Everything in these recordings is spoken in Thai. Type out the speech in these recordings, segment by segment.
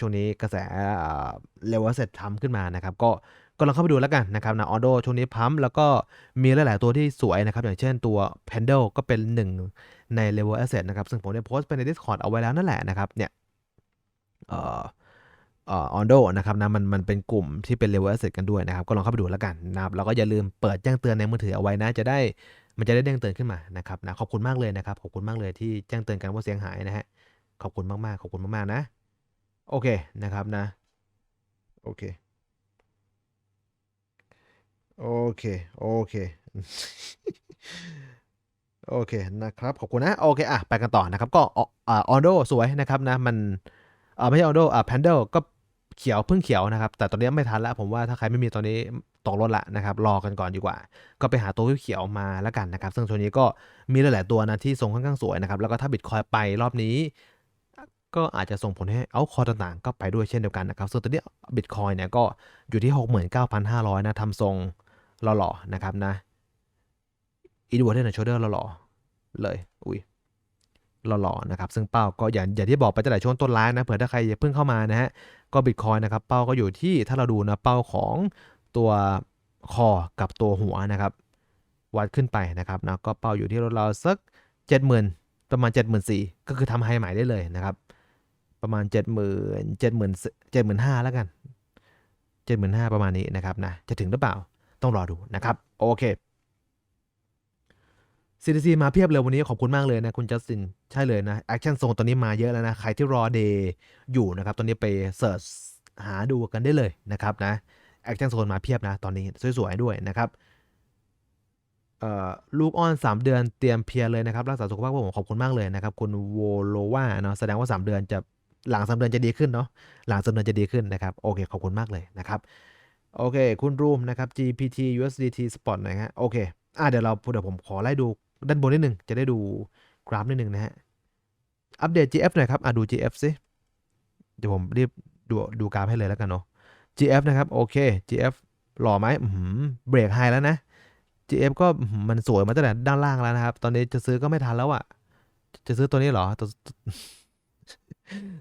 ช่วงนี้กระแสเลเวลเซตทำขึ้นมานะครับ ก็ก็ลองเข้าไปดูแล้วกันนะครับนะออโดช่วงนี้พัมแล้วก็มีหลาย ๆ ตัวที่สวยนะครับ อย่างเช่นตัว p a n d l e ก็เป็นหนึ่งใน Level Asset นะครับ ซึ่งผมได้โพสต์ไปใน Discord เอาไว้แล้วนั่นแหละนะครับเนี่ยเอ่อออนโดนะครับนะมันมันเป็นกลุ่มที่เป็น Level Asset กันด้วยนะครับ ก็ลองเข้าไปดูแล้วกันนะครับแล้วก็อย่าลืมเปิดแจ้งเตือนในมือถือเอาไว้นะ จะได้มันจะได้แจ้งเตือนขึ้นมานะครับนะขอบคุณมากเลยนะครับ ขอบคุณมากเลยที่แจ้งเตือนกันว่าเสียงหายนะฮะขอบคุณมากๆขอบคุณมากๆนะ โอเคนะครับนะ โอเค โอเค โอเค โอเคนะครับ ขอบคุณนะ โอเคอะไปกันต่อนะครับ ก็อออโดสวยนะครับนะ มันอ่าไม่ใช่ออโดอ่าแพนเดลก็เขียวเพิ่งเขียวนะครับ แต่ตอนนี้ไม่ทันแล้วผมว่าถ้าใครไม่มีตอนนี้ตกรถละนะครับ รอกันก่อนดีกว่า ก็ไปหาตัวเขียวมาแล้วกันนะครับ ซึ่งตัวนี้ก็มีหลายๆตัวนะที่ทรงค่อนข้างสวยนะครับ แล้วก็ถ้าบิตคอยไปรอบนี้ ก็อาจจะส่งผลให้เอาคอต่างๆ ก็ไปด้วยเช่นเดียวกันนะครับ ส่วนตัวนี้บิตคอยเนี่ยก็อยู่ที่ 69,500 นะทำทรงหล่อๆ นะครับนะอีดวอร์เดนโชเดอร์หล่อๆ เลย อุ้ยหล่อๆ นะครับ ซึ่งเป้าก็อย่างอย่างที่บอกไปตั้งแต่ช่วงต้นไลฟ์นะ เผื่อถ้าใครเพิ่งเข้ามานะฮะ ก็บิตคอยนะครับ เป้าก็อยู่ที่ถ้าเราดูนะ เป้าของตัวคอกับตัวหัวนะครับ วัดขึ้นไปนะครับนะก็เป้าอยู่ที่เราสัก 70,000ประมาณ 74,000ก็คือทำไฮใหม่ได้เลยนะครับ ประมาณ 70,000 70,000 75,000แล้วกัน 75,000ประมาณนี้นะครับนะจะถึงหรือเปล่าต้องรอดูนะครับ โอเค CDC มาเพียบเลยวันนี้ขอบคุณมากเลยนะคุณจัสติน ใช่เลยนะแอคชั่นโซนตัวนี้มาเยอะแล้วนะ ใครที่รอเดย์อยู่นะครับ ตอนนี้ไปเสิร์ชหาดูกันได้เลยนะครับนะแอคชั่นโซนมาเพียบนะ ตอนนี้สวยๆด้วยนะครับเอ่อลูกอ้อน 3 เดือนเตรียมเพียรเลยนะครับ รักษาสุขภาพผมขอบคุณมากเลยนะครับ คุณโวโลวาเนาะแสดงว่า 3 เดือนจะ หลัง3เดือนจะดีขึ้นเนาะหลัง3เดือนจะดีขึ้นนะครับโอเคขอบคุณมากเลยนะครับโอเค คุณรูมนะครับ GPT USDT Spot นะฮะโอเคอะเดี๋ยวเราเดี๋ยวผมขอไล่ดูด้านบนนิดหนึ่งจะได้ดูกราฟนิดหนึ่งนะฮะอัปเดต GF หน่อยครับอะดู GF สิเดี๋ยวผมรีบดูดูกราฟให้เลยแล้วกันเนาะ GF นะครับโอเค GF หล่อไหมเบรกไฮแล้วนะ GF ก็มันสวยมาตั้งแต่ด้านล่างแล้วนะครับ ตอนนี้จะซื้อก็ไม่ทันแล้วอะ่ะ จะซื้อตัวนี้เหรอต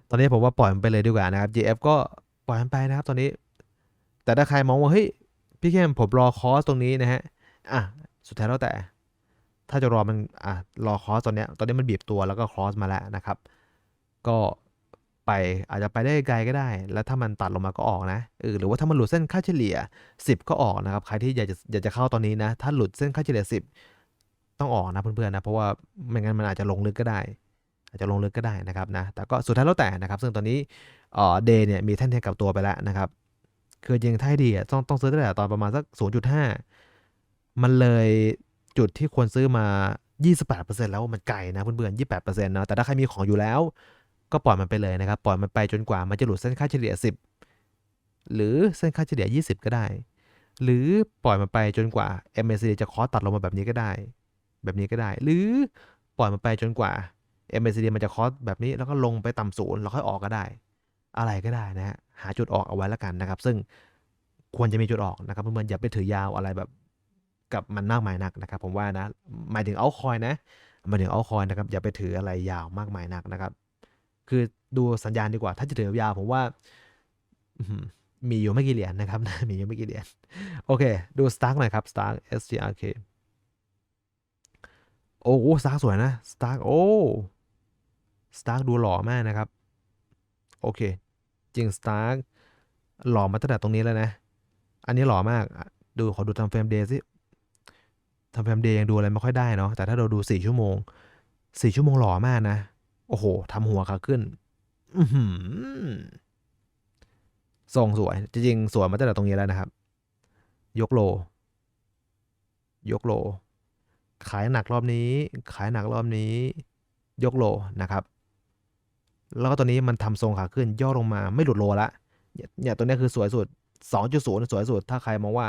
ตอนนี้ผมว่าปล่อยมันไปเลยดีกว่านะครับ GF ก็ปล่อยมันไปนะครับ ตอนนี้ แต่ถ้าใครมองว่าเฮ้ยพี่เข้มผมรอคอสตรงนี้นะฮะอะสุดท้ายแล้วแต่ ถ้าจะรอมันอะรอคอสตอนเนี้ยตอนนี้มันบีบตัวแล้วก็คอสมาแล้วนะครับ ก็ไปอาจจะไปได้ไกลก็ได้ แล้วถ้ามันตัดลงมาก็ออกนะเออหรือว่าถ้ามันหลุดเส้นค่าเฉลี่ย 10 ก็ออกนะครับ ใครที่อยากจะอยากจะเข้าตอนนี้นะ ถ้าหลุดเส้นค่าเฉลี่ย 10 ต้องออกนะเพื่อนๆนะ เพราะว่าไม่งั้นมันอาจจะลงลึกก็ได้ อาจจะลงลึกก็ได้นะครับนะแต่ก็สุดท้ายแล้วแต่นะครับ ซึ่งตอนนี้เดย์เนี่ยมีแท่นเทนกับตัวไปแล้วนะครับคือจริงถ้าดีอะต้องต้องซื้อตั้งแต่ตอนประมาณสัก 0.5 มันเลยจุดที่ควรซื้อมา 28%แล้วมันไกลนะเพื่อนๆ28%นะแต่ถ้าใครมีของอยู่แล้ว ก็ปล่อยมันไปเลยนะครับ ปล่อยมันไปจนกว่ามันจะหลุดเส้นค่าเฉลี่ย 10 หรือเส้นค่าเฉลี่ย 20 ก็ได้ หรือปล่อยมันไปจนกว่า MACD จะคอตัดลงมาแบบนี้ก็ได้ แบบนี้ก็ได้ หรือปล่อยมันไปจนกว่า MACD มันจะคอสแบบนี้แล้วก็ลงไปต่ำศูนย์แล้วค่อยออกก็ได้ อะไรก็ได้นะฮะหาจุดออกเอาไว้แล้วกันนะครับ ซึ่งควรจะมีจุดออกนะครับเพื่อนๆอย่าไปถือยาวอะไรแบบกับมันมากมายนักนะครับ ผมว่านะหมายถึงเอาคอยนะหมายถึงเอาคอยนะครับ อย่าไปถืออะไรยาวมากมายนักนะครับ คือดูสัญญาณดีกว่า ถ้าจะถือยาวผมว่ามีอยู่ไม่กี่เหรียญนะครับ มีอยู่ไม่กี่เหรียญโอเค ดูสตาร์กหน่อยครับสตาร์ก STRK โอ้โหสตาร์กสวยนะสตาร์กโอ้ สตาร์กดูหล่อมากนะครับ โอเค จริงสตาร์กหล่อมาตั้งแต่ตรงนี้แล้วนะ อันนี้หล่อมาก ดูขอดูทำเฟรมเดย์สิทำเฟรมเดย์ยังดูอะไรไม่ค่อยได้เนาะ แต่ถ้าเราดูสี่ชั่วโมงสี่ชั่วโมงหล่อมากนะ โอ้โหทำหัวขาขึ้นอืทรงสวย จริงๆ สวยมาตั้งแต่ตรงนี้แล้วนะครับ ยกโล ยกโล ขายหนักรอบนี้ ขายหนักรอบนี้ ยกโลนะครับ แล้วก็ตัวนี้มันทำทรงขาขึ้นย่อลงมาไม่หลุดโลละเนี่ยตัวนี้คือสวยสุด 2.0 สวยสุด ถ้าใครมองว่า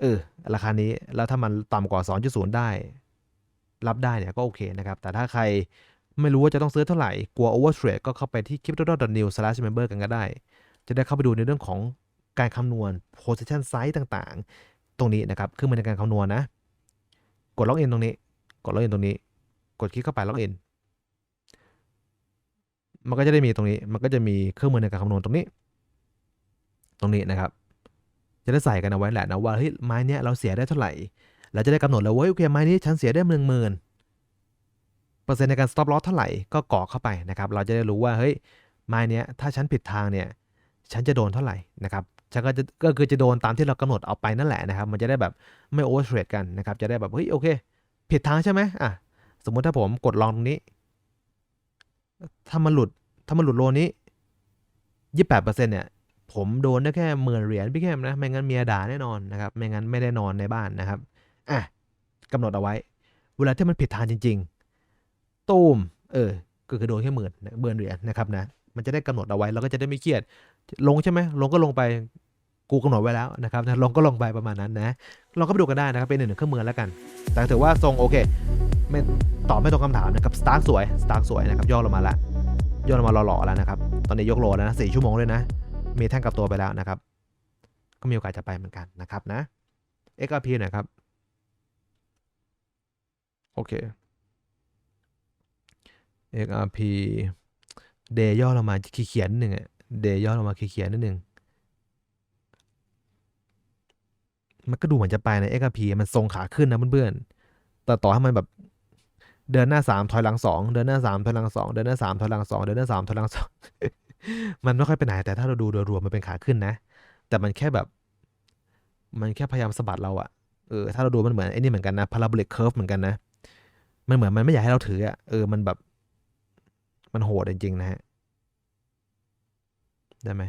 เออ ราคานี้แล้วถ้ามันต่ำกว่า 2.0 ได้ รับได้เนี่ยก็โอเคนะครับ แต่ถ้าใครไม่รู้ว่าจะต้องซื้อเท่าไหร่ กลัว overtrade ก็เข้าไปที่ crypto.new/member กันก็ได้ จะได้เข้าไปดูในเรื่องของการคำนวณ position size ต่างๆ ตรงนี้นะครับคือมันในการคำนวณนะ กดล็อกอินตรงนี้ กดล็อกอินตรงนี้ กดคลิกเข้าไปล็อกอิน มันก็จะได้มีตรงนี้ มันก็จะมีเครื่องมือในการคำนวณตรงนี้ ตรงนี้นะครับ จะได้ใส่กันเอาไว้แหละนะว่าเฮ้ยไม้เนี้ยเราเสียได้เท่าไหร่ เราจะได้กำหนดแล้วว่าโอเคไม้นี้ฉันเสียได้หนึ่งหมื่นเปอร์เซ็นต์ในการ stop loss เท่าไหร่ก็กรอกเข้าไปนะครับ เราจะได้รู้ว่าเฮ้ยไม้เนี้ยถ้าฉันผิดทางเนี่ยฉันจะโดนเท่าไหร่นะครับฉันก็จะก็คือจะโดนตามที่เรากำหนดเอาไปนั่นแหละนะครับ มันจะได้แบบไม่โอเวอร์เทรดกันนะครับ จะได้แบบเฮ้ยโอเค ผิดทางใช่ไหมอะสมมุติถ้าผมกดลองตรงนี้ ถ้ามันหลุดถ้ามันหลุดโลนี้ยี่แปดเปอร์เซ็นเนี่ยผมโดนได้แค่หมื่นเหรียญพี่แคมนะ ไม่งั้นเมียด่าแน่นอนนะครับ ไม่งั้นไม่ได้นอนในบ้านนะครับ อะกำหนดเอาไว้ เวลาที่มันผิดทางจริง ๆ ตูม เออ ก็คือโดนแค่หมื่นหมื่นเหรียญนะครับนะ มันจะได้กำหนดเอาไว้แล้วก็จะได้ไม่เครียด ลงใช่ไหมลงก็ลงไป กูกำหนดไว้แล้วนะครับนะลงก็ลงไปประมาณนั้นนะ ลองก็ไปดูกันได้นะครับ เป็นหนึ่งเครื่องมือแล้วกัน แต่ถือว่าทรงโอเค ไม่ตอบไม่ตรงคำถามนะครับสตาร์ทสวยสตาร์ทสวยนะครับย่อลงมาละย่อลงมาหล่อๆแล้วนะครับ ตอนนี้ยกโลแล้วนะสี่ชั่วโมงเลยนะ มีแท่งกลับตัวไปแล้วนะครับ ก็มีโอกาสจะไปเหมือนกันนะครับนะ XRP หน่อยครับโอเค XRP เดย่อลงมาขีเขียนนิดหนึ่งอะเดย่อลงมาขีเขียนนิดหนึ่งมันก็ดูเหมือนจะไปใน XRP มันทรงขาขึ้นนะเพื่อนๆแต่ต่อให้มันแบบ เดินหน้าสามถอยหลังสองเดินหน้าสามถอยหลังสองเดินหน้าสามถอยหลังสองเดินหน้าสามถอยหลังสองมันไม่ค่อยไปไหนแต่ถ้าเราดูโดยรวมมันเป็นขาขึ้นนะ แต่มันแค่แบบ มันแค่พยายามสะบัดเราอะเออถ้าเราดูมันเหมือนไอ้นี่เหมือนกันนะ parabolic curve เหมือนกันนะมันเหมือนมันไม่อยากให้เราถืออะเออมันแบบ มันโหดจริงๆนะฮะได้ไหม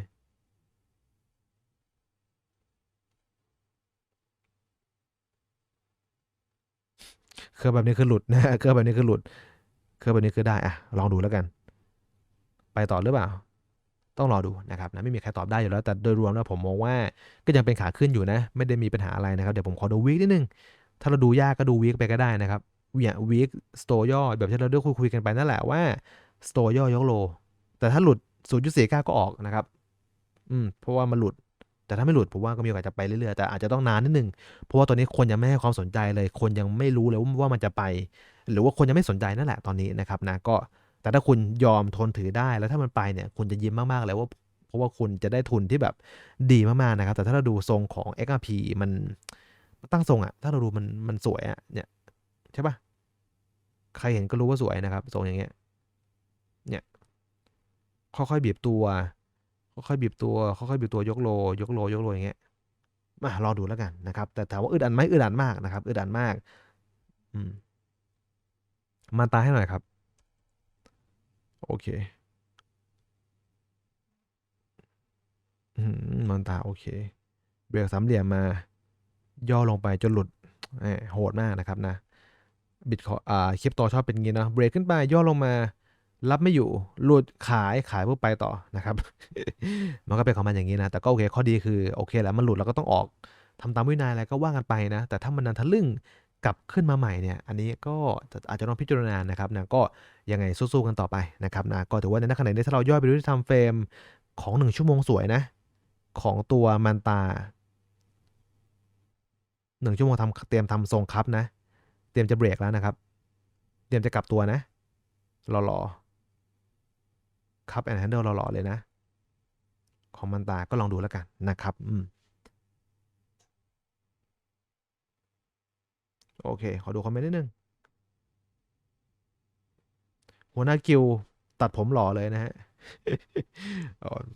เครื่อแบบนี้คือหลุดนะเครื่อแบบนี้คือหลุด เครื่อแบบนี้คือได้อะลองดูแล้วกัน ไปต่อหรือเปล่า ต้องรอดูนะครับนะไม่มีใครตอบได้อยู่แล้ว แต่โดยรวมแล้วผมมองว่าก็ยังเป็นขาขึ้นอยู่นะ ไม่ได้มีปัญหาอะไรนะครับ เดี๋ยวผมขอดูวีคนิดนึง ถ้าเราดูยากก็ดูวีคไปก็ได้นะครับเนี่ยวีคสโตย่อแบบที่เราได้คุยๆกันไปนั่นแหละว่าสโตย่อยกโล แต่ถ้าหลุด0.49ก็ออกนะครับ อืม เพราะว่ามันหลุด แต่ถ้าไม่หลุดผมว่าก็มีโอกาสจะไปเรื่อยๆแต่อาจจะต้องนานนิดนึงเพราะว่าตอนนี้คนยังไม่ให้ความสนใจเลย คนยังไม่รู้เลยว่ามันจะไป หรือว่าคนยังไม่สนใจนั่นแหละตอนนี้นะครับนะก็แต่ถ้าคุณยอมทนถือได้แล้วถ้ามันไปเนี่ยคุณจะยิ้มมากๆเลยว่าเพราะว่าคุณจะได้ทุนที่แบบดีมากๆนะครับ แต่ถ้าเราดูทรงของ XRP มันตั้งทรงอะถ้าเราดูมันมันสวยอะเนี่ยใช่ปะใครเห็นก็รู้ว่าสวยนะครับทรงอย่างเงี้ยเนี่ยค่อยๆบีบตัว ค่อยๆบีบตัวค่อยๆบีบตัวยกโล ยกโล ยกโลอย่างเงี้ยมารอดูแล้วกันนะครับ แต่ถามว่าอึดอัดไหมอึดอัดมากนะครับอึดอัดมาก อืมมาตาให้หน่อยครับ โอเคอืมมันตาโอเค เบรกสามเหลี่ยมมา ย่อลงไปจนหลุดโหดมากนะครับนะบิตคอยอ่าคริปโตชอบเป็นงี้เนาะเบรกขึ้นไปย่อลงมา รับไม่อยู่หลุดขายขายเพื่อไปต่อนะครับ มันก็เป็นของมันอย่างนี้นะ แต่ก็โอเคข้อดีคือโอเคแหล้วมันหลุดเราก็ต้องออกทำตามวินัยอะไรก็ว่ากันไปนะ แต่ถ้ามันนันทะลึ่งกลับขึ้นมาใหม่เนี่ย อันนี้ก็อาจจะต้องพิจารณานะครับนะก็ยังไงสู้ๆกันต่อไปนะครับนะก็ถือว่าในขณะนี้ถ้าเราย่อยไปดูที่ทำเฟรมของหนึ่งชั่วโมงสวยนะ ของตัวมันตาหนึ่งชั่วโมงทำเตรียมทำทรงครับนะ เตรียมจะเบรกแล้วนะครับ เตรียมจะกลับตัวนะหล่อ ครับแอนด์แฮนเดิลหล่อๆเลยนะ ของมันตาก็ลองดูแล้วกันนะครับ อืม โอเค ขอดูคอมเมนต์นิดนึง หัวหน้ากิวตัดผมหล่อเลยนะฮะ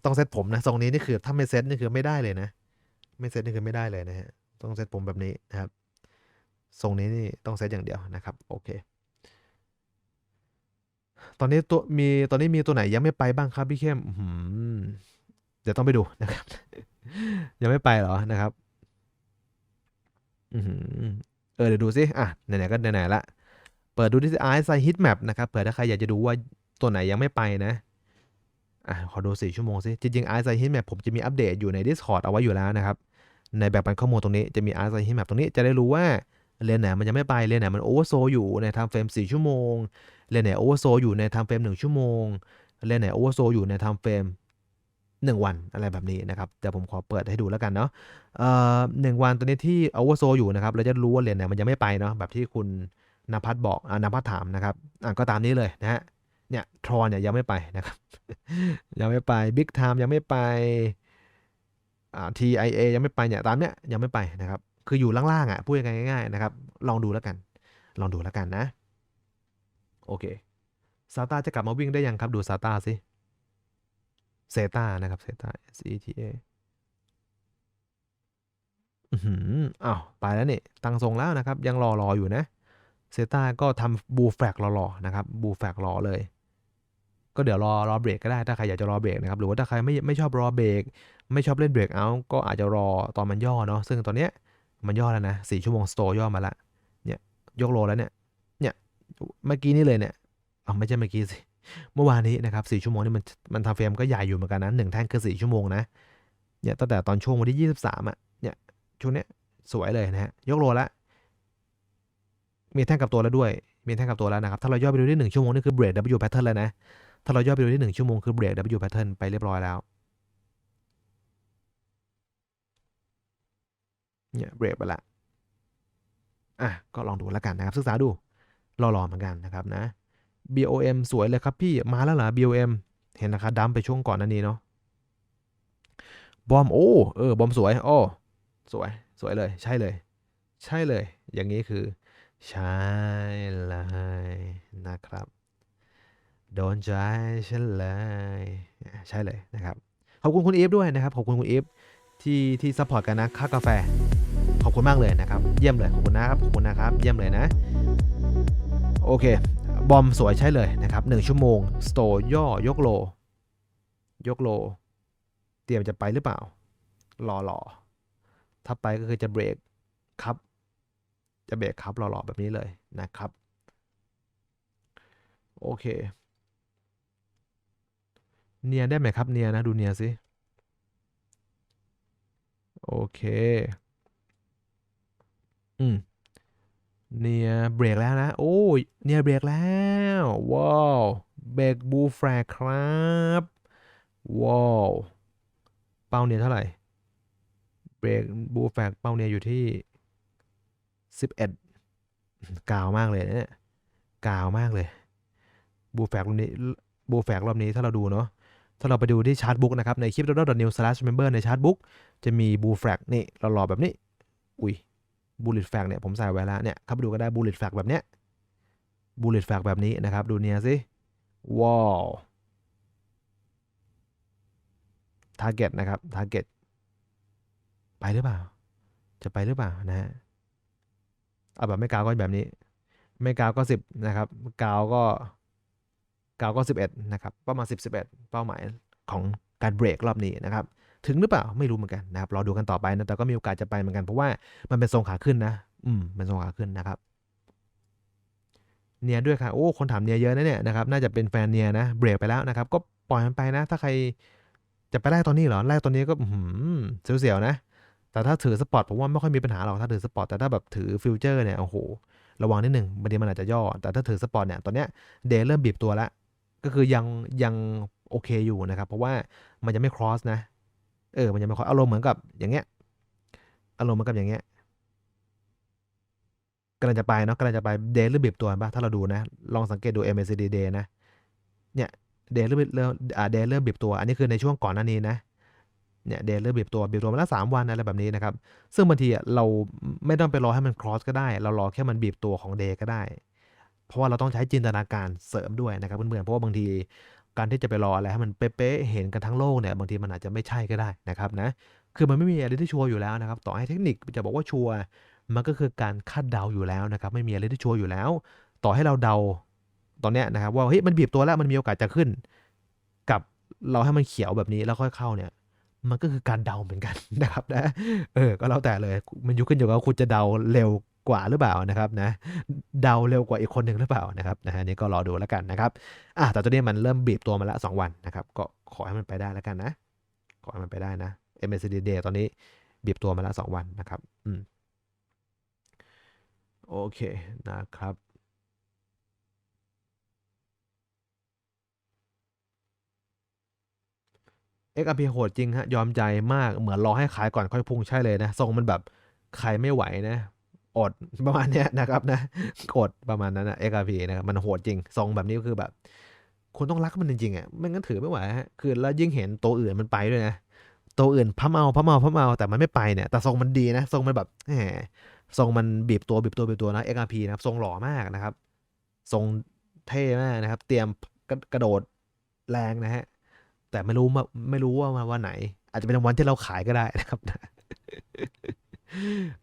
ต้องเซตผมนะทรงนี้นี่คือถ้าไม่เซตนี่คือไม่ได้เลยนะ ไม่เซตนี่คือไม่ได้เลยนะฮะ ต้องเซตผมแบบนี้นะครับ ทรงนี้นี่ต้องเซตอย่างเดียวนะครับ โอเค ตอนนี้ตัวมีตอนนี้มีตัวไหนยังไม่ไปบ้างครับพี่เข้มเดี๋ยวต้องไปดูนะครับ ยังไม่ไปเหรอนะครับอเออเดี๋ยวดูสิอะไหนๆก็ไหนๆละเปิดดูที่ RSI Heat Map นะครับเผื่อถ้าใครอยากจะดูว่าตัวไหนยังไม่ไปนะอะขอดู4ชั่วโมงสิจริงๆ RSI Heat Map ผมจะมีอัปเดตอยู่ใน Discord เอาไว้อยู่แล้วนะครับ ในแบ่งปันข้อมูลตรงนี้จะมี RSI Heat Map ตรงนี้จะได้รู้ว่าเลนไหนมันยังไม่ไปเลนไหนมันโอเวอร์โซอยู่ในทม์เฟรม4ชั่วโมง เลนไหนโอเวอร์โซอยู่ในทม์เฟรม1 ชั่วโมง เลนไหนโอเวอร์โซอยู่ในทม์เฟรม1 วันอะไรแบบนี้นะครับเดี๋ยวผมขอเปิดให้ดูแล้วกันเนาะเอ่อหนึ่งวันตัวนี้ที่โอเวอร์โซอยู่นะครับเราจะรู้ว่าเลนไหนมันยังไม่ไปเนาะแบบที่คุณนภัสบอกอนภัสถามนะครับอะก็ตามนี้เลยนะฮะเนี่ยทรอนเนี่ยยังไม่ไปนะครับยังไม่ไปบิ๊กไทม์ยังไม่ไปอ่า TIA ยังไม่ไปเนี่ยตามเนี้ยยังไม่ไปนะครับ คืออยู่ล่างๆอะพูดง่ายๆนะครับ ลองดูแล้วกัน ลองดูแล้วกันนะ โอเคซาตาจะกลับมาวิ่งได้ยังครับ ดูซาตาสิเซตานะครับเซตา S E T A อือหืออ้าวไปแล้วนี่ตั้งทรงแล้วนะครับ ยังรอรออยู่นะเซตาก็ทำบูแฟกรอๆนะครับบูแฟกรอเลย ก็เดี๋ยวรอรอเบรกก็ได้ถ้าใครอยากจะรอเบรกนะครับหรือว่าถ้าใครไม่ไม่ชอบรอเบรกไม่ชอบเล่นเบรกเอาก็อาจจะรอตอนมันย่อเนาะซึ่งตอนเนี้ยมันย่อแล้วนะสี่ชั่วโมงสโตร์ย่อมาละเนี่ยยกโลแล้วเนี่ย เมื่อกี้นี่เลยเนี่ยอ๋อไม่ใช่เมื่อกี้สิเมื่อวานนี้นะครับสี่ชั่วโมงนี่มันมันทำเฟรมก็ใหญ่อยู่เหมือนกันนะหนึ่งแท่งคือสี่ชั่วโมงนะเนี่ยตั้งแต่ตอนช่วงวันที่ยี่สิบสามอะเนี่ยช่วงเนี้ยสวยเลยนะฮะยกโลละมีแท่งกับตัวแล้วด้วย มีแท่งกับตัวแล้วนะครับ ถ้าเราย่อไปดูที่หนึ่งชั่วโมงนี่คือเบรก W pattern เลยนะ ถ้าเราย่อไปดูที่หนึ่งชั่วโมงคือเบรก W pattern ไปเรียบร้อยแล้ว เนี่ยเบรกไปละ อะ ก็ลองดูแล้วกันนะครับ ศึกษาดู รอๆเหมือนกันนะครับนะ BOM สวยเลยครับพี่มาแล้วเหรอ BOM เห็นนะครับดัมไปช่วงก่อนนั้นนี้เนาะบอมโอ้เออบอมสวยโอ้สวยสวยเลยใช่เลย ใช่เลย อย่างนี้คือ ใช่เลยนะครับโดนใจฉันเลยใช่เลยนะครับขอบคุณคุณเอฟด้วยนะครับขอบคุณคุณเอฟที่ที่ซัพพอร์ตกันนะค่ากาแฟ ขอบคุณมากเลยนะครับ เยี่ยมเลยขอบคุณนะครับขอบคุณนะครับ เยี่ยมเลยนะ โอเค บอมสวยใช่เลยนะครับหนึ่งชั่วโมง สโตย่อยกโล ยกโล เตรียมจะไปหรือเปล่า รอรอถ้าไปก็คือจะเบรกครับ จะเบรกครับรอๆแบบนี้เลยนะครับ โอเค เนียได้ไหมครับเนียนะ ดูเนียสิ โอเค อืม เนียเบรกแล้วนะ โอ้ยเนียเบรกแล้ว ว้าวเบรกบูแฟร์ครับว้าวเป้าเนียเท่าไหร่เบรกบูแฟกเป้าเนียอยู่ที่ 11กาวมากเลยเนี่ยกาวมากเลย บูแฟกรอบนี้บูแฟกรอบนี้ถ้าเราดูเนาะ ถ้าเราไปดูที่ชาร์ตบุ๊กนะครับ ในคลิป d o t new slash member ในชาร์ตบุ๊กจะมีบูแฟกนี่ เราหล่อแบบนี้ อุ้ย บูล e t แฟกเนี่ยผมใส่ไว้แล้วเนี่ยเข้าไปดูก็ได้บูล e t แฟกแบบเนี้ยบูล e t แฟกแบบนี้นะครับ ดูเนี่ยสิว้าวทาร์เก็ตนะครับทาร์เก็ตไปหรือเปล่า จะไปหรือเปล่านะฮะเอาแบบไม่กาวก็แบบนี้ ไม่กาวก็สิบนะครับ กาวก็กาวก็สิบเอ็ดนะครับ ประมาณสิบสิบเอ็ดเป้าหมายของ การเบรกรอบนี้นะครับถึงหรือเปล่าไม่รู้เหมือนกันนะครับรอดูกันต่อไปนะแต่ก็มีโอกาสจะไปเหมือนกันเพราะว่ามันเป็นทรงขาขึ้นนะ อืมเป็นทรงขาขึ้นนะครับเนียด้วยค่ะโอ้คนถามเนียเยอะนะเนี่ยนะครับน่าจะเป็นแฟนเนียนะเบรกไปแล้วนะครับ ก็ปล่อยมันไปนะ ถ้าใครจะไปไล่ตอนนี้เหรอไล่ตอนนี้ก็อืมเสียวๆนะ แต่ถ้าถือสปอร์ตผมว่าไม่ค่อยมีปัญหาหรอกถ้าถือสปอร์ตแต่ถ้าแบบถือฟิวเจอร์เนี่ยโอ้โหระวังนิดหนึ่งบางทีมันอาจจะย่อ แต่ถ้าถือสปอร์ตเนี่ยตอนเนี้ยเดย์เริ่มบีบตัวแล้วก็คือยังยัง โอเคอยู่นะครับ เพราะว่ามันจะไม่ cross นะเออมันจะไม่ cross อารมณ์เหมือนกับอย่างเงี้ยอารมณ์เหมือนกับอย่างเงี้ยกำลังจะไปเนาะกำลังจะไปเดย์เริ่บีบตัวป่ะถ้าเราดูนะ ลองสังเกตดู MACD day นะ เนี่ยเดย์เริ่มเริ่มอ่าเดย์เริ่มบีบตัว อันนี้คือในช่วงก่อนหน้านี้นะเนี่ยเดย์เริ่มบีบตัวบีบตัวมาแล้วสามวันอะไรแบบนี้นะครับ ซึ่งบางทีเราไม่ต้องไปรอให้มัน cross ก็ได้ เรารอแค่มันบีบตัวของเดย์ก็ได้ เพราะว่าเราต้องใช้จินตนาการเสริมด้วยนะครับเพื่อนๆเพราะว่าบางที การที่จะไปรออะไรให้มันเป๊ะๆเห็นกันทั้งโลกเนี่ยบางทีมันอาจจะไม่ใช่ก็ได้นะครับนะคือมันไม่มีอะไรที่ชัวร์อยู่แล้วนะครับต่อให้เทคนิคจะบอกว่าชัวร์มันก็คือการคาดเดาอยู่แล้วนะครับไม่มีอะไรที่ชัวร์อยู่แล้ว ต่อให้เราเดาตอนเนี้ยนะครับว่าเฮ้ยมันบีบตัวแล้วมันมีโอกาสจะขึ้น กับเราให้มันเขียวแบบนี้แล้วค่อยเข้าเนี่ยมันก็คือการเดาเหมือนกันนะครับนะเออก็แล้วแต่เลยมันอยู่ขึ้นอยู่กับว่าคุณจะเดาเร็ว กว่าหรือเปล่านะครับนะเดาเร็วกว่าอีกคนหนึ่งหรือเปล่านะครับนะฮะนี่ก็รอดูแล้วกันนะครับอะแต่ตอนนี้มันเริ่มบีบตัวมาละสองวันนะครับก็ขอให้มันไปได้แล้วกันนะ ขอให้มันไปได้นะ MACD day ตอนนี้บีบตัวมาละสองวันนะครับอืมโอเคนะครับ XRP โหดจริงฮะยอมใจมากเหมือนรอให้ขายก่อนค่อยพุ่งใช่เลยนะทรงมันแบบใครไม่ไหวนะ อดประมาณเนี้ยนะครับนะกดประมาณนั้นนะ XRP นะครับมันโหดจริงทรงแบบนี้ก็คือแบบ คุณต้องรักมันจริงๆอะไม่งั้นถือไม่ไหวฮะคือแล้วยิ่งเห็นตัวอื่นมันไปด้วยนะตัวอื่นพัมเอาพัมเอาพัมเอาแต่มันไม่ไปเนี่ย แต่ทรงมันดีนะทรงมันแบบแหมทรงมันบีบตัวบีบตัวบีบตัวนะ XRP นะครับทรงหล่อมากนะครับ ทรงเท่มากนะครับ เตรียมกระกระโดดแรงนะฮะแต่ไม่รู้มาไม่รู้ว่ามาวันไหน อาจจะเป็นวันที่เราขายก็ได้นะครับ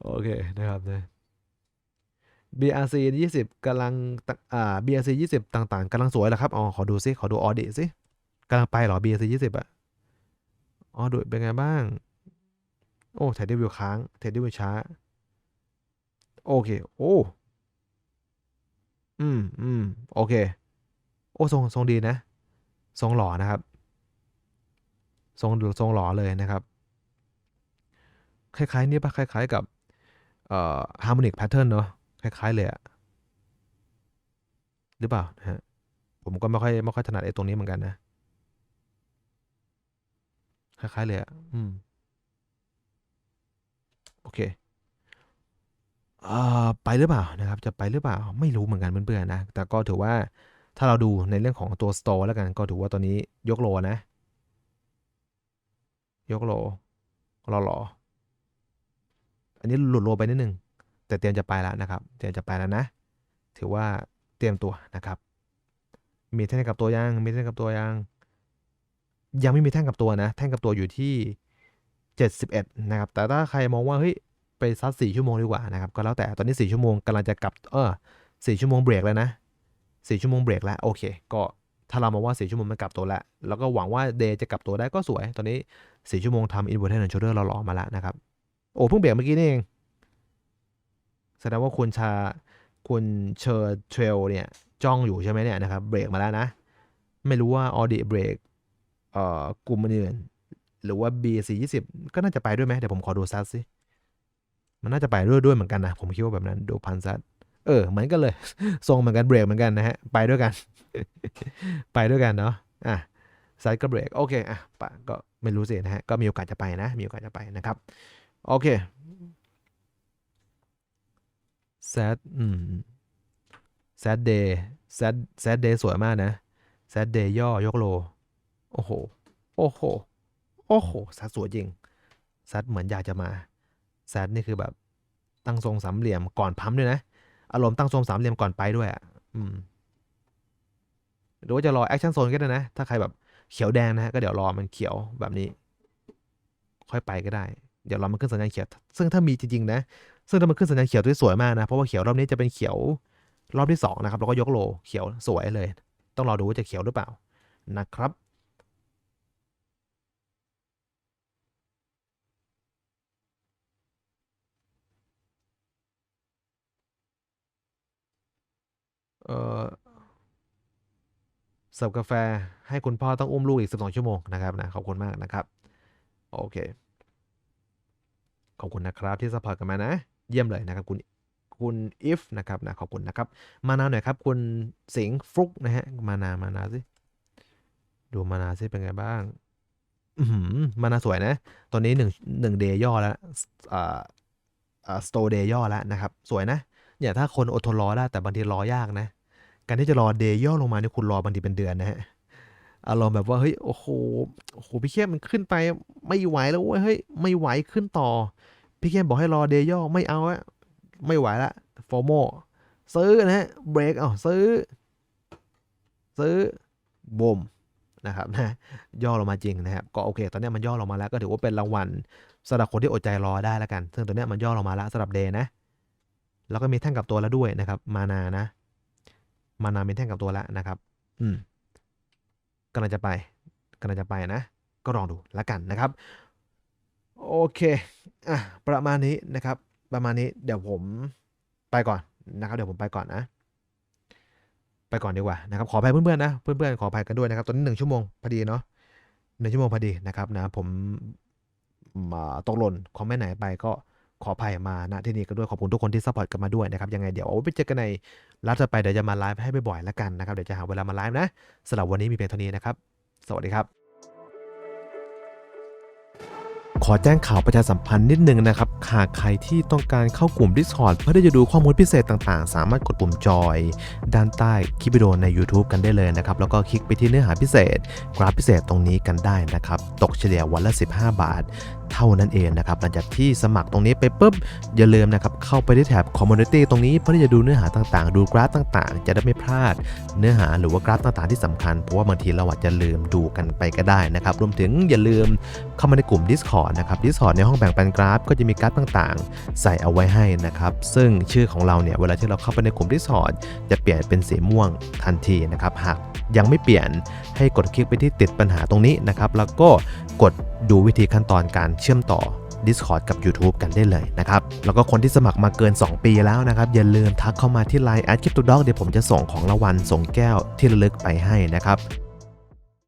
โอเคนะครับนะ BRC 20กำลังอ่า BRC 20ต่างๆกำลังสวยแล้วครับ อ๋อ ขอดูซิ ขอดูออเดิซิกำลังไปเหรอ BRC 20อะอ๋อ ดูเป็นไงบ้าง โอ้เทรดดิวิวค้างเทรดดิวิวช้า โอเค โอ้ อืมอืมโอเค โอ้ทรงทรงดีนะ ทรงหล่อนะครับ ทรงทรงหล่อเลยนะครับ คล้ายๆนี่ปะคล้าย ๆ กับเอ่อ harmonic pattern เนอะ คล้ายๆเลยอะหรือเปล่านะฮะผมก็ไม่ค่อยไม่ค่อยถนัดไอ้ตรงนี้เหมือนกันนะคล้ายๆเลยอะอืมโอเคอ่าไปหรือเปล่านะครับ จะไปหรือเปล่าไม่รู้เหมือนกันเพื่อนๆนะ แต่ก็ถือว่าถ้าเราดูในเรื่องของตัว store แล้วกันก็ถือว่าตัวนี้ยกโลนะ ยกโลรอรออันนี้หลุดโลไปนิดนึง แต่เตรียมจะไปแล้วนะครับ เตรียมจะไปแล้วนะ ถือว่าเตรียมตัวนะครับ มีแท่งกับตัวยัง มีแท่งกับตัวยัง ยังไม่มีแท่งกับตัวนะ แท่งกับตัวอยู่ที่ 71 นะครับ แต่ถ้าใครมองว่าเฮ้ยไปซัด4ชั่วโมงดีกว่านะครับ ก็แล้วแต่ ตอนนี้ 4 ชั่วโมงกำลังจะกลับ เออ4ชั่วโมงเบรกแล้วนะ4ชั่วโมงเบรกแล้ว โอเค ก็ถ้าเรามองว่า 4 ชั่วโมงมันกลับตัวแล้ว แล้วก็หวังว่าเดย์จะกลับตัวได้ก็สวย ตอนนี้ 4 ชั่วโมงทำ inverted and shoulder เราหล่อมาแล้วนะครับ โอ้เพิ่งเบรกเมื่อกี้นี่เอง แสดงว่าคุณชาคุณเชอร์เทรลเนี่ยจ้องอยู่ใช่ไหมเนี่ยนะครับเบรกมาแล้วนะ ไม่รู้ว่าออดิเบรกเอ่อกลุ่มอื่นหรือว่า BC 20ก็น่าจะไปด้วยไหมเดี๋ยวผมขอดูซัดสิมันน่าจะไปด้วยด้วยเหมือนกันนะผมคิดว่าแบบนั้นดูพันซัดเออเหมือนกันเลยทรงเหมือนกันเบรกเหมือนกันนะฮะไปด้วยกัน ไปด้วยกันเนาะอะซัดก็เบรกโอเคอะปะก็ไม่รู้สินะฮะก็มีโอกาสจะไปนะ มีโอกาสจะไปนะครับ โอเค แซดอืมแซดเดย์แซดแซดเดย์สวยมากนะแซดเดย์ย่อยกโล โอ้โห โอ้โห โอ้โหแซดสวยจริงแซดเหมือนอยากจะมาแซดนี่คือแบบตั้งทรงสามเหลี่ยมก่อนพัมด้วยนะ อารมณ์ตั้งทรงสามเหลี่ยมก่อนไปด้วยอะ อืม หรือว่าจะรอแอคชั่นโซนก็ได้นะ ถ้าใครแบบเขียวแดงนะฮะ ก็เดี๋ยวรอมันเขียวแบบนี้ ค่อยไปก็ได้ เดี๋ยวรอมันขึ้นสัญญาณเขียว ซึ่งถ้ามีจริงๆนะ ซึ่งถ้ามันขึ้นสัญญาณเขียวที่สวยมากนะ เพราะว่าเขียวรอบนี้จะเป็นเขียวรอบที่สองนะครับ แล้วก็ยกโลเขียวสวยเลย ต้องรอดูว่าจะเขียวหรือเปล่านะครับเออเสิร์ฟกาแฟให้คุณพ่อต้องอุ้มลูกอีก 12 ชั่วโมงนะครับนะขอบคุณมากนะครับ โอเค ขอบคุณนะครับที่สปอร์ตกันมานะ เยี่ยมเลยนะครับคุณคุณอิฟนะครับนะขอบคุณนะครับ มานาหน่อยครับ คุณสิงห์ฟลุกนะฮะมานามานาสิดูมานาสิเป็นไงบ้างอือหือมานาสวยนะ ตอนนี้หนึ่งหนึ่งเดย์ย่อแล้วอ่าอ่าสโตเดย์ย่อแล้วนะครับ สวยนะเนี่ยถ้าคนอดทนรอได้แต่บางทีรอยากนะ การที่จะรอเดย์ย่อลงมาเนี่ยคุณรอบางทีเป็นเดือนนะฮะอารมณ์แบบว่าเฮ้ยโอ้โหโอ้โหพี่เข้มมันขึ้นไปไม่ไหวแล้วเว้ยเฮ้ยไม่ไหวขึ้นต่อ พี่เข้มบอกให้รอเดย์ย่อไม่เอาอะไม่ไหวละโฟโมซื้อนะฮะเบรกเอาซื้อ ซื้อบ่มนะครับนะย่อลงมาจริงนะครับก็โอเค ตอนนี้มันย่อลงมาแล้วก็ถือว่าเป็นรางวัลสำหรับคนที่อดใจรอได้แล้วกัน ซึ่งตัวนี้มันย่อลงมาแล้วสำหรับเดย์นะ แล้วก็มีแท่งกับตัวแล้วด้วยนะครับ มานานะ มานาเป็นแท่งกับตัวแล้วนะครับ อืมกำลังจะไปกำลังจะไปนะ ก็ลองดูแล้วกันนะครับ โอเคอะประมาณนี้นะครับ ประมาณนี้เดี๋ยวผมไปก่อนนะครับ เดี๋ยวผมไปก่อนนะ ไปก่อนดีกว่านะครับ ขออภัยเพื่อนๆนะ เพื่อนๆขออภัยกันด้วยนะครับ ตอนนี้หนึ่งชั่วโมงพอดีเนาะหนึ่งชั่วโมงพอดีนะครับนะ ผมมาตกหล่นคอมเมนต์ไหนไปก็ขออภัยมาณที่นี้กันด้วยขอบคุณทุกคนที่ซัพพอร์ตกันมาด้วยนะครับ ยังไงเดี๋ยวเอาไปเจอกันในไลฟ์ต่อไปเดี๋ยวจะมาไลฟ์ให้บ่อยๆแล้วกันนะครับ เดี๋ยวจะหาเวลามาไลฟ์นะสำหรับวันนี้มีเพียงเท่านี้นะครับ สวัสดีครับ ขอแจ้งข่าวประชาสัมพันธ์นิดนึงนะครับ หากใครที่ต้องการเข้ากลุ่ม Discord เพื่อที่จะดูข้อมูลพิเศษต่างๆ สามารถกดปุ่มจอย ด้านใต้คลิปวิดีโอใน YouTube กันได้เลยนะครับ แล้วก็คลิกไปที่เนื้อหาพิเศษ กราฟพิเศษตรงนี้กันได้นะครับ ตกเฉลี่ยวันละ 15 บาท เท่านั้นเองนะครับหลังจากที่สมัครตรงนี้ไปปุ๊บอย่าลืมนะครับเข้าไปที่แถบ Community ตรงนี้เพื่อที่จะดูเนื้อหาต่างๆ ดูกราฟต่างๆ จะได้ไม่พลาดเนื้อหาหรือว่ากราฟต่างๆที่สำคัญเพราะว่าบางทีเราอาจจะลืมดูกันไปก็ได้นะครับรวมถึงอย่าลืมเข้ามาในกลุ่ม Discord นะครับ Discord ในห้องแบ่งปันกราฟ ก็จะมีกราฟต่างๆ ใส่เอาไว้ให้นะครับซึ่งชื่อของเราเนี่ยเวลาที่เราเข้าไปในกลุ่ม Discord จะเปลี่ยนเป็นสีม่วงทันทีนะครับหากยังไม่เปลี่ยนให้กดคลิกไปที่ติดปัญหาตรงนี้นะครับแล้วก็กดดูวิธีขั้นตอนการเชื่อมต่อ Discord กับ YouTube กันได้เลยนะครับ แล้วก็คนที่สมัครมาเกิน 2 ปีแล้วนะครับ อย่าลืมทักเข้ามาที่ Line แอดคริปโตด็อกเดี๋ยวผมจะส่งของรางวัลส่งแก้วที่ระลึกไปให้นะครับ